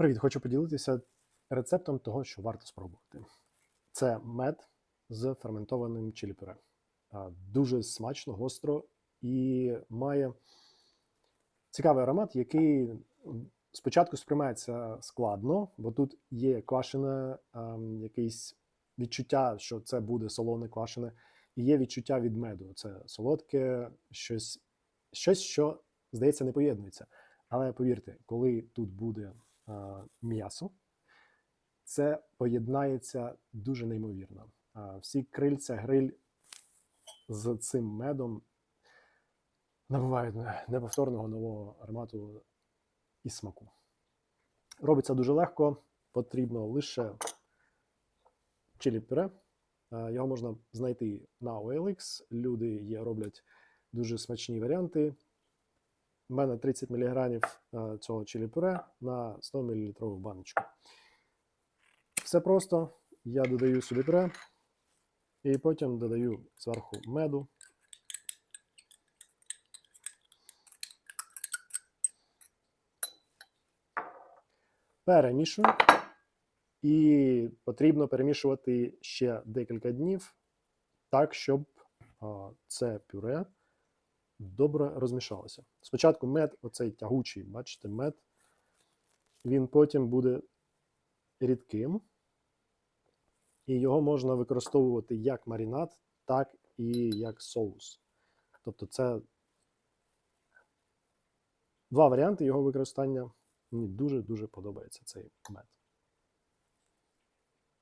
Привіт, хочу поділитися рецептом того, що варто спробувати. Це мед з ферментованим чилі-пюре. Дуже смачно, гостро і має цікавий аромат, який спочатку сприймається складно, бо тут є квашене, якесь відчуття, що це буде солоне квашене, і є відчуття від меду. Це солодке, щось, щось що, здається, не поєднується. Але повірте, коли тут буде м'ясо, це поєднається дуже неймовірно. Всі крильця, гриль з цим медом набувають неповторного нового аромату і смаку. Робиться дуже легко, потрібно лише чилі пюре. Е, Його можна знайти на OLX. Люди є, роблять дуже смачні варіанти. У мене 30 мг цього чилі пюре на 100 мл баночку. Все просто. Я додаю сюди пюре і потім додаю зверху меду. Перемішую. І потрібно перемішувати ще декілька днів, так, щоб це пюре добре розмішалося. Спочатку мед, оцей тягучий, бачите, мед, він потім буде рідким, і його можна використовувати як маринад, так і як соус. Тобто, це два варіанти його використання. Мені дуже-дуже подобається цей мед.